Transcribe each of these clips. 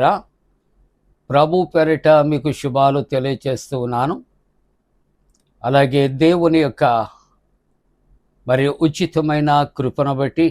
ప్రియులారా ప్రభు పెరట మీకు శుభాలు తెలియచేస్తూ ఉన్నాను. అలాగే దేవుని యొక్క మరి ఉచితమైన కృపను బట్టి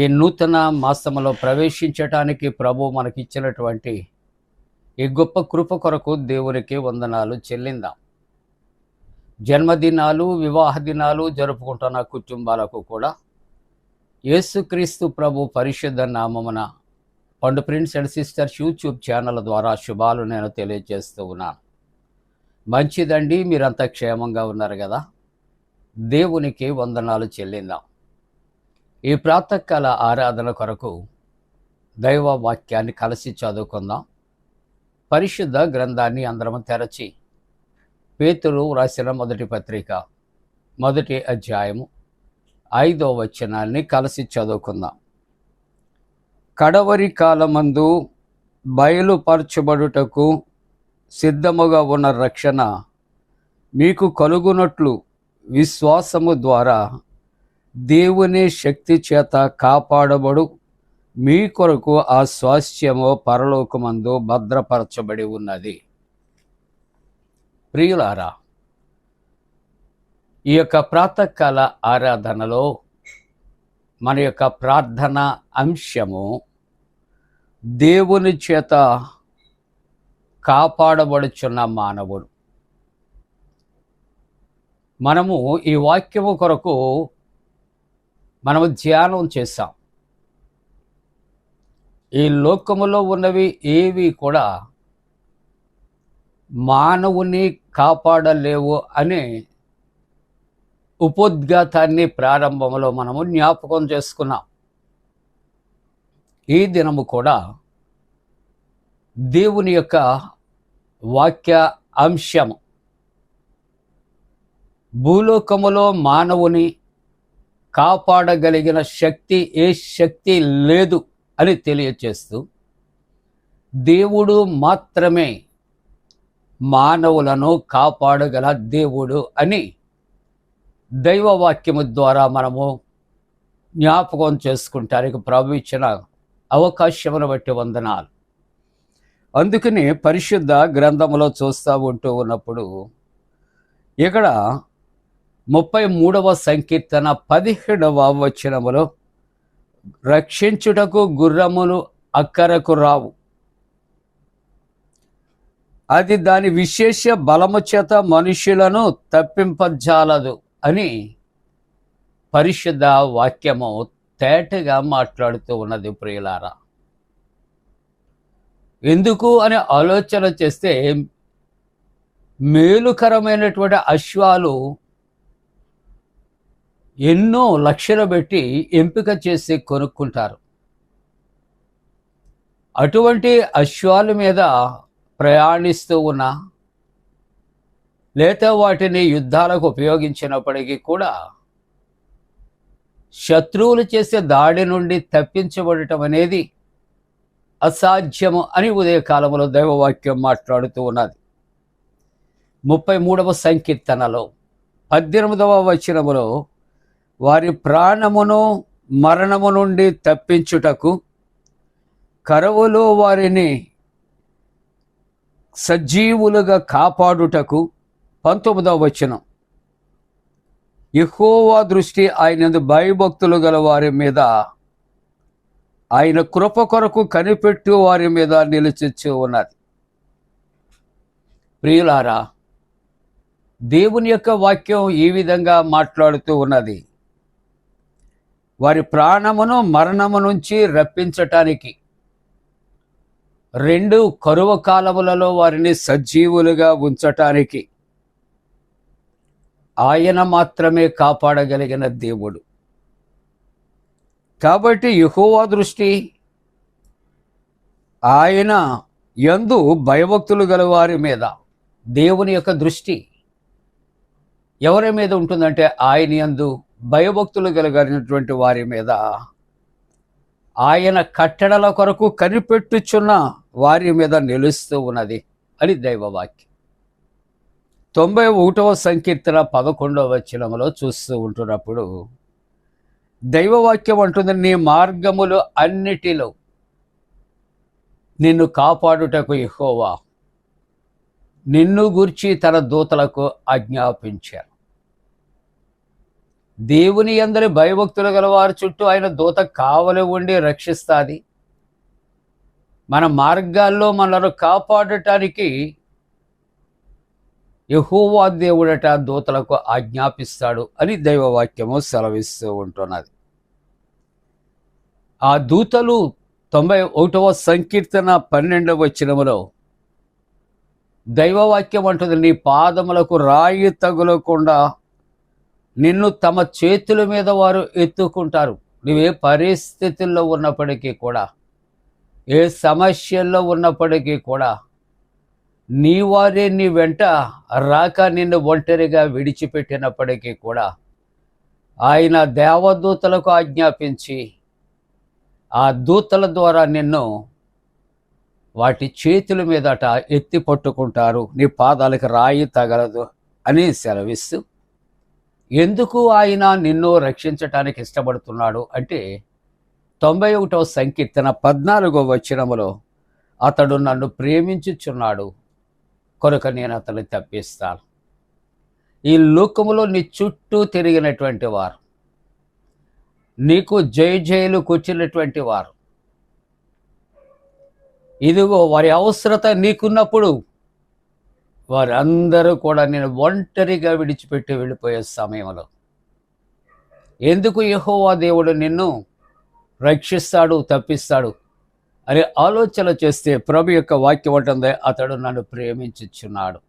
ఈ నూతన మాసములో ప్రవేశించటానికి ప్రభు మనకిచ్చినటువంటి ఈ గొప్ప కృప కొరకు దేవునికి వందనాలు చెల్లిందాం. జన్మదినాలు వివాహ దినాలు జరుపుకుంటున్న కుటుంబాలకు కూడా యేసుక్రీస్తు ప్రభు పరిశుద్ధ నామమున Pandu Prince and Sisters YouTube channel ద్వారా శుభాలు నేను తెలియజేస్తూ ఉన్నాను మంచిదండి మీరంతా క్షేమంగా ఉన్నారు కదా? దేవునికి వందనాలు చెల్లిందాం. ఈ ప్రాతకాల ఆరాధన కొరకు దైవ వాక్యాన్ని కలిసి చదువుకుందాం. పరిశుద్ధ గ్రంథాన్ని అందరం తెరచి పేతురు రాసిన మొదటి పత్రిక మొదటి అధ్యాయము ఐదో వచనాన్ని కలిసి చదువుకుందాం. కడవరి కాలమందు బయలుపరచబడుటకు సిద్ధముగా ఉన్న రక్షణ మీకు కలుగునట్లు విశ్వాసము ద్వారా దేవుని శక్తి చేత కాపాడబడు. మీ కొరకు ఆ స్వాస్థ్యము పరలోకమందు భద్రపరచబడి ఉన్నది. ప్రియులారా ఈ యొక్క ప్రాతకాల ఆరాధనలో మన యొక్క ప్రార్థన అంశము దేవుని చేత కాపాడబడుచున్న మానవుడు. మనము ఈ వాక్యము కొరకు మనము ధ్యానం చేశాం. ఈ లోకములో ఉన్నవి ఏవి కూడా మానవుని కాపాడలేవు అనే ఉపోద్ఘాతాన్ని ప్రారంభంలో మనము జ్ఞాపకం చేసుకున్నాం. ఈ దినము కూడా దేవుని యొక్క వాక్య అంశము. భూలోకములో మానవుని కాపాడగలిగిన శక్తి ఏ శక్తి లేదు అని తెలియచేస్తూ దేవుడు మాత్రమే మానవులను కాపాడగల దేవుడు అని దైవవాక్యము ద్వారా మనము జ్ఞాపకం చేసుకుంటానికి ప్రభు ఇచ్చిన అవకాశమును బట్టి వందనాలు. అందుకని పరిశుద్ధ గ్రంథములో చూస్తూ ఉంటూ ఉన్నప్పుడు ఇక్కడ ముప్పై మూడవ సంకీర్తన పదిహేడవ వచనములో రక్షించుటకు గుర్రములు అక్కరకు రావు. అది దాని విశేష బలము చేత మనుషులను తప్పింపజాలదు అని పరిశుద్ధ వాక్యము తేటగా మాట్లాడుతూ ఉన్నది ప్రియులారా. ఎందుకు అని ఆలోచన చేస్తే మేలుకరమైనటువంటి అశ్వాలు ఎన్నో లక్షలు పెట్టి ఎంపిక చేసి కొనుక్కుంటారు. అటువంటి అశ్వాల మీద ప్రయాణిస్తూ ఉన్న లేదా వాటిని యుద్ధాలకు ఉపయోగించినప్పటికీ కూడా శత్రువులు చేసే దాడి నుండి తప్పించబడటం అనేది అసాధ్యము అని ఉదయకాలంలో దైవవాక్యం మాట్లాడుతూ ఉన్నది. ముప్పై మూడవ సంకీర్తనలో పద్దెనిమిదవ వచనములో వారి ప్రాణమును మరణము నుండి తప్పించుటకు కరువులో వారిని సజీవులుగా కాపాడుటకు పంతొమ్మిదవ వచనం. ఎహోవా దృష్టి ఆయన భయభక్తులు గల వారి మీద ఆయన కృప కొరకు కనిపెట్టు వారి మీద నిలిచిచ్చు ఉన్నది. ప్రియులారా దేవుని యొక్క వాక్యం ఈ విధంగా మాట్లాడుతూ ఉన్నది. వారి ప్రాణమును మరణము నుంచి రప్పించటానికి రెండు కరువ కాలములలో వారిని సజీవులుగా ఉంచటానికి ఆయన మాత్రమే కాపాడగలిగిన దేవుడు. కాబట్టి యెహోవా దృష్టి ఆయన యందు భయభక్తులు గల వారి మీద దేవుని యొక్క దృష్టి ఎవరి మీద ఉంటుందంటే ఆయన యందు భయభక్తులు కలగలిగినటువంటి వారి మీద ఆయన కట్టడల కొరకు కనిపెట్టుచున్న వారి మీద నిలుస్తూ ఉన్నది అని దైవవాక్యం. తొంభై ఒకటవ సంకీర్తన పదకొండవ వచనంలో చూస్తూ ఉంటున్నప్పుడు దైవవాక్యం అంటుంది నీ మార్గములు అన్నిటిలో నిన్ను కాపాడుటకు ఎహోవా నిన్ను గూర్చి తన దూతలకు ఆజ్ఞాపించారు. దేవుని అందరి భయభక్తులు గలవారి చుట్టూ ఆయన దూత కావలి ఉండి రక్షిస్తుంది. మన మార్గాల్లో మనను కాపాడటానికి యహోవా దేవుడట దూతలకు ఆజ్ఞాపిస్తాడు అని దైవవాక్యము సెలవిస్తూ ఉంటున్నది. ఆ దూతలు తొంభై ఒకటవ సంకీర్తన పన్నెండవ వచనములో దైవవాక్యం అంటుంది నీ పాదములకు రాయి తగులకుండా నిన్ను తమ చేతుల మీద వారు ఎత్తుకుంటారు. నువ్వే పరిస్థితుల్లో ఉన్నప్పటికీ కూడా ఏ సమస్యల్లో ఉన్నప్పటికీ కూడా నీ వారే నీ వెంట రాక నిన్ను ఒంటరిగా విడిచిపెట్టినప్పటికీ కూడా ఆయన దేవదూతలకు ఆజ్ఞాపించి ఆ దూతల ద్వారా నిన్ను వాటి చేతుల మీదట ఎత్తి పట్టుకుంటారు. నీ పాదాలకు రాయి తగలదు అని సెలవిస్తూ ఎందుకు ఆయన నిన్ను రక్షించటానికి ఇష్టపడుతున్నాడు అంటే తొంభై ఒకటవ సంకీర్తన పద్నాలుగో వచనములో అతడు నన్ను ప్రేమించుచున్నాడు. కనుక నేను అతన్ని తప్పిస్తాను. ఈ లోకములో నీ చుట్టూ తిరిగినటువంటి వారు నీకు జయ జయలు కూర్చున్నటువంటి వారు ఇదిగో వారి అవసరత నీకున్నప్పుడు వారందరూ కూడా నేను ఒంటరిగా విడిచిపెట్టి వెళ్ళిపోయే సమయంలో. ఎందుకు యహోవా దేవుడు నిన్ను రక్షిస్తాడు తప్పిస్తాడు? అని ఆలోచన చేస్తే ప్రభు యొక్క వాక్యం ఉంటుంది అతడు నన్ను ప్రేమించుచున్నాడు.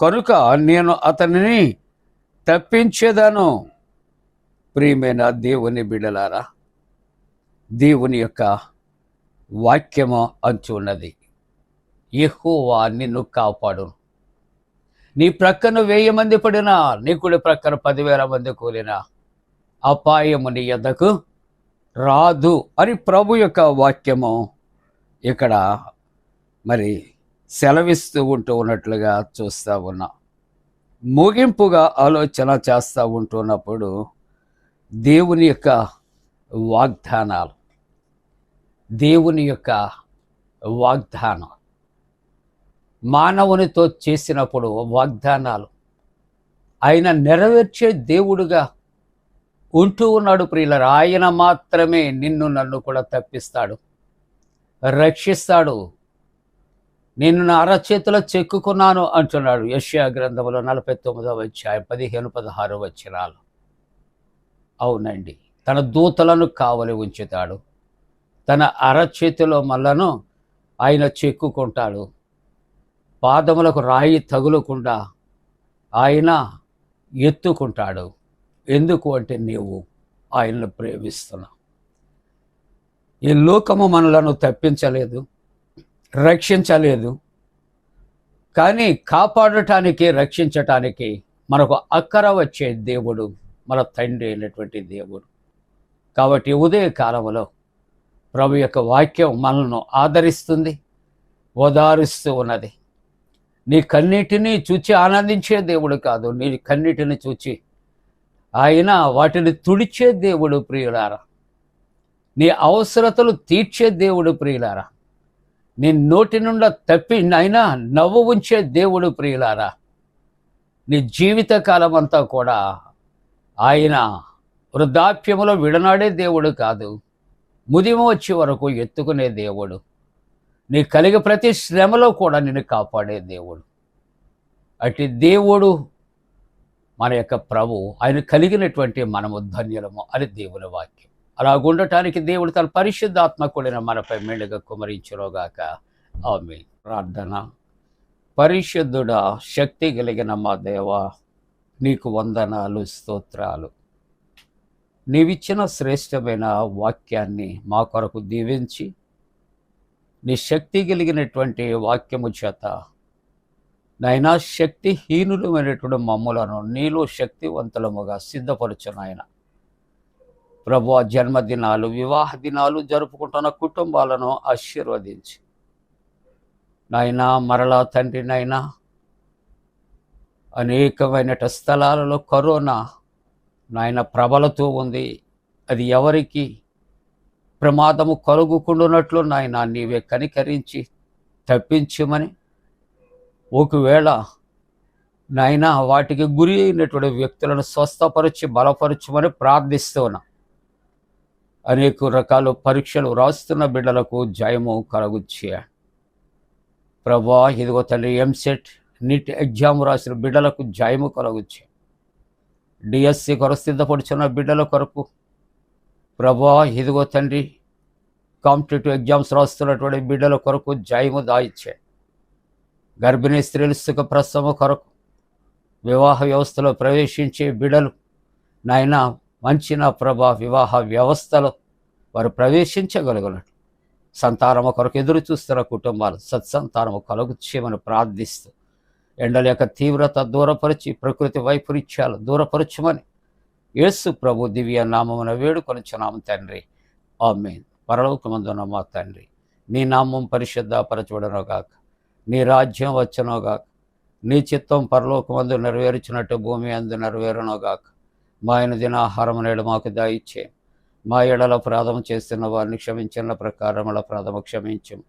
కనుక నేను అతనిని తప్పించేదాను. ప్రియమైన దేవుని బిడలారా దేవుని యొక్క వాక్యము అంచు ఉన్నది. యెహోవా నిన్ను కాపాడు. నీ ప్రక్కన వెయ్యి మంది పడినా నీ కుడి ప్రక్కన పదివేల మంది కూలినా అపాయము నీ ఎద్దకు రాదు అని ప్రభు యొక్క వాక్యము ఇక్కడ మరి సెలవిస్తూ ఉంటూ ఉన్నట్లుగా చూస్తూ ఉన్నాం. ముగింపుగా ఆలోచన చేస్తూ ఉంటున్నప్పుడు దేవుని యొక్క వాగ్దానాలు దేవుని యొక్క వాగ్దానం మానవునితో చేసినప్పుడు వాగ్దానాలు ఆయన నెరవేర్చే దేవుడుగా ఉంటూ ఉన్నాడు ప్రియులరు. ఆయన మాత్రమే నిన్ను నన్ను కూడా తప్పిస్తాడు. రక్షిస్తాడు. నేను నా అరచేతిలో చెక్కుకున్నాను అంటున్నాడు. యష్యా గ్రంథంలో నలభై తొమ్మిదవ అధ్యాయం పదిహేను పదహారు వచ్చినాలు అవునండి. తన దూతలను కావలి ఉంచుతాడు. తన అరచేతిలో మళ్ళను ఆయన చెక్కుకుంటాడు. పాదములకు రాయి తగులకుండా ఆయన ఎత్తుకుంటాడు. ఎందుకు అంటే నీవు ఆయన్ను ప్రేమిస్తున్నావు ఈ లోకము మనలను తప్పించలేదు రక్షించలేదు. కానీ కాపాడటానికి రక్షించటానికి మనకు అక్కర వచ్చే దేవుడు మన తండ్రి అయినటువంటి దేవుడు. కాబట్టి ఉదయ కాలంలో ప్రభు యొక్క వాక్యం మనల్ని ఆదరిస్తుంది ఓదారుస్తూ ఉన్నది. నీ కన్నిటిని చూచి ఆనందించే దేవుడు కాదు నీ కన్నిటిని చూచి ఆయన వాటిని తుడిచే దేవుడు ప్రియులారా. నీ అవసరతలు తీర్చే దేవుడు ప్రియులారా. నీ నోటి నుండా తప్పి అయినా నవ్వు ఉంచే దేవుడు ప్రియులారా. నీ జీవిత కాలం అంతా కూడా ఆయన వృద్ధాప్యములో విడనాడే దేవుడు కాదు. ముదిమ వచ్చే వరకు ఎత్తుకునే దేవుడు. నీ కలిగే ప్రతి శ్రమలో కూడా నిన్ను కాపాడే దేవుడు. అటు దేవుడు మన యొక్క ప్రభు ఆయన కలిగినటువంటి మనము ధన్యులము అని దేవుని వాక్యం. అలా ఉండటానికి దేవుడు తన పరిశుద్ధాత్మ కూడిన మనపై మెండుగా కుమరించులోగాక ఆమె ప్రార్థన. పరిశుద్ధుడ శక్తి కలిగిన మా దేవ నీకు వందనాలు స్తోత్రాలు. నీవిచ్చిన శ్రేష్టమైన వాక్యాన్ని మా కొరకు దీవించి నీ శక్తి కలిగినటువంటి వాక్యము చేత నాయనా శక్తిహీనులమైనటువంటి మమ్ములను నీలో శక్తివంతులముగా సిద్ధపరచు నాయన ప్రభు జన్మదినాలు వివాహ దినాలు జరుపుకుంటున్న కుటుంబాలను ఆశీర్వదించి. నాయనా మరలా తండ్రి నాయనా అనేకమైన స్థలాలలో కరోనా నాయన ప్రబలతో ఉంది. అది ఎవరికి ప్రమాదము కలుగుకుండునట్లు నాయన నీవే కనికరించి తప్పించమని ఒకవేళ నాయన వాటికి గురి అయినటువంటి వ్యక్తులను స్వస్థపరిచి బలపరచమని ప్రార్థిస్తూ ఉన్నా. అనేక రకాల పరీక్షలు రాస్తున్న బిడ్డలకు జయము కలగుచ్చే ప్రభా ఇదిగో తండ్రి ఎంసెట్ నీట్ ఎగ్జామ్ రాసిన బిడ్డలకు జయము కలగుచ్చే డిఎస్సి కొరకు సిద్ధపడుచున్న బిడ్డల కొరకు ప్రభా ఇదిగో తండ్రి కాంపిటేటివ్ ఎగ్జామ్స్ రాస్తున్నటువంటి బిడ్డల కొరకు జయము దాయిచ్చే గర్భిణీ స్త్రీలు సుఖ ప్రసవ కొరకు వివాహ వ్యవస్థలో ప్రవేశించే బిడలు నాయన మంచి నా ప్రభా వివాహ వ్యవస్థలో వారు ప్రవేశించగలుగునట్లు. సంతానము కొరకు ఎదురు చూస్తున్న కుటుంబాలు సత్సంతానము కలుగు చేయమని ప్రార్థిస్తూ ఎండల యొక్క తీవ్రత దూరపరిచి ప్రకృతి వైపరీత్యాలు దూరపరచమని యేసు ప్రభు దివ్య నామమున వేడుకొనుచున్నాము తండ్రి. ఆమె పరలోకమందున మా తండ్రి నీ నామం పరిశుద్ధపరచబడనుగాక. నీ రాజ్యం వచ్చనోగాక నీ చిత్తం పరలోకమందు నెరవేర్చినట్టు భూమి అందు నెరవేరునోగాక మా ఆయన దినాహారం నేడు మాకు దాయిచ్చే. మా ఎడల ప్రాధము చేస్తున్న వారిని క్షమించిన ప్రకారముల ప్రాధము క్షమించం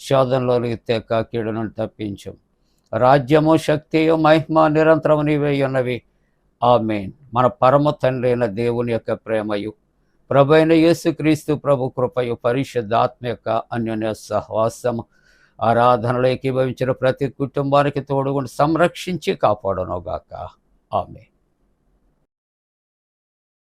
శోధనలోనికి తెక్క కీడును తప్పించం రాజ్యము శక్తియు మహిమ నిరంతరము నీవే ఉన్నవి. ఆమెన్. మన పరమ తండ్రి అయిన దేవుని యొక్క ప్రేమయు ప్రభు అయిన యేసుక్రీస్తు ప్రభు కృపయు పరిశుద్ధాత్మ యొక్క అన్యోన్య సహవాసము. ఆరాధనలో ఏకీభవించిన ప్రతి కుటుంబానికి తోడుగుండి సంరక్షించి కాపాడనుగాక. ఆమె